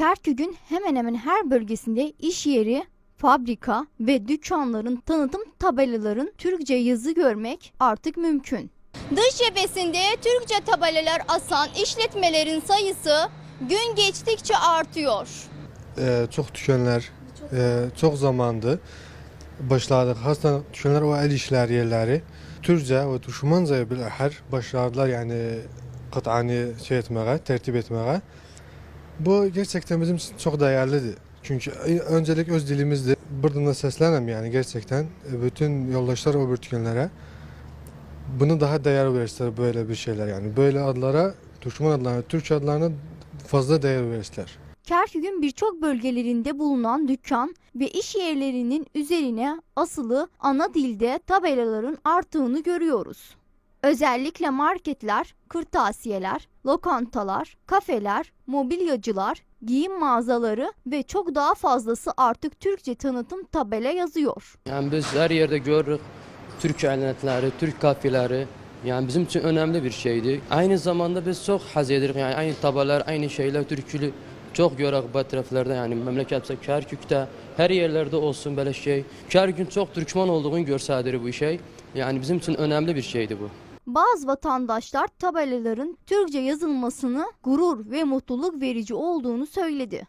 Kerkük'ün hemen hemen her bölgesinde iş yeri, fabrika ve dükkanların tanıtım tabelaların Türkçe yazı görmek artık mümkün. Dış cephesinde Türkçe tabelalar asan işletmelerin sayısı gün geçtikçe artıyor. Ee, çok düşenler, e, çok zamandı başladık. Aslında düşenler o el işler yerleri. Türkçe ve Düşmanca bile her başladılar yani kat'ani şey etmeye, tertip etmeye. Bu gerçekten bizim için çok değerlidir. Çünkü öncelik öz dilimizdi. Buradan da seslenem yani gerçekten e, bütün yoldaşlar o bürtükenlere bunu daha değer verirler böyle bir şeyler yani. Böyle adlara, düşman adlarına, Türkçe adlarına fazla değer verirler. Kerkük'ün birçok bölgelerinde bulunan dükkan ve iş yerlerinin üzerine asılı ana dilde tabelaların arttığını görüyoruz. Özellikle marketler, kırtasiyeler, lokantalar, kafeler, mobilyacılar, giyim mağazaları ve çok daha fazlası artık Türkçe tanıtım tabela yazıyor. Yani biz her yerde görürük Türk eğlenceleri, Türk kafeleri. Yani bizim için önemli bir şeydi. Aynı zamanda biz çok haz edirik. Yani aynı tabalar, aynı şeyler, türkülü çok görürük bu taraflarda yani memlekette Kerkük'te her yerlerde olsun böyle şey. Kerkük'ün çok Türkmen olduğunu görsedir bu şey. Yani bizim için önemli bir şeydi bu. Bazı vatandaşlar tabelaların Türkçe yazılmasını gurur ve mutluluk verici olduğunu söyledi.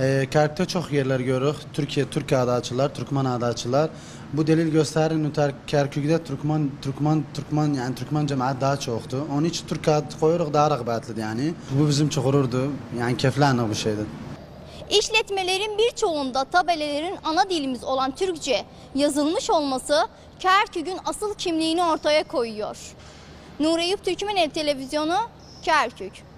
E, Kerkük'te çok yerler görürük. Türkiye Türk adaçılar, Türkmen adaçılar. Bu delil gösterir nüter Kerkük'te Türkmen Türkmen Türkmen yani Türkmen cemaat daha çoktu. Onun için Türk ad koyuyoruz daha rağbetli yani. Bu bizim için gururdu. Yani keflendik bu şeydi. İşletmelerin birçoğunda tabelaların ana dilimiz olan Türkçe yazılmış olması Kerkük'ün asıl kimliğini ortaya koyuyor. Nuri Eyüp Türkmenev Televizyonu Kerkük.